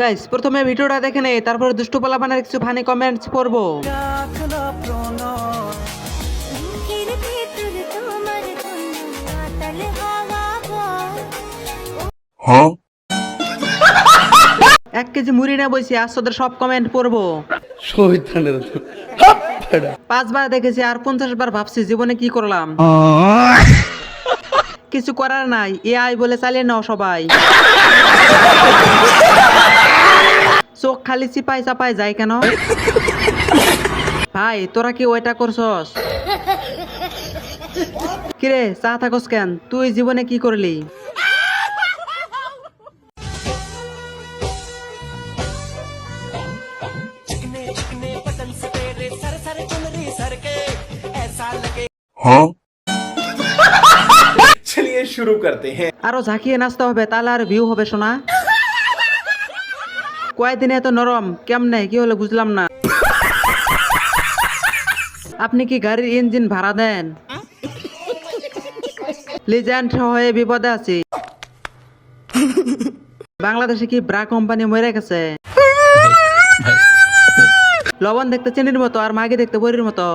Guys প্রথমে ভিডিওটা দেখে নেই তারপরে দুষ্টু পালাপানের কিছু ফানি কমেন্টস পড়ব। এক কেজি মুড়ি না বইছি আজ তোদের সব কমেন্ট পড়ব। পাঁচবার দেখেছি আর পঞ্চাশ বার ভাবছি জীবনে কি করলাম? কিছু করার নাই এআই বলে চালিয়ে নাও সবাই। খালি চিপাই চাপাই যায় কেন? ভাই তোরা কি ওইটা করছস? কিরে চা থাকস কেন? তুই জীবনে কি করলি? চলিয়ে শুরু করতে হ্যাঁ। আরও ঝাঁকিয়ে নাচতে হবে তাহলে আর ভিউ হবে শোনা কয়দিনে এত নরম? কেমনে? কি হলো বুঝলাম না। আপনি কি গাড়ির ইঞ্জিন ভাড়া দেন? লিজেন্ড হয়ে বিপদে আছি। বাংলাদেশে কি ব্রা কোম্পানি মরে গেছে? লবণ দেখতে চেনির মতো আর মাগি দেখতে বরির মতো।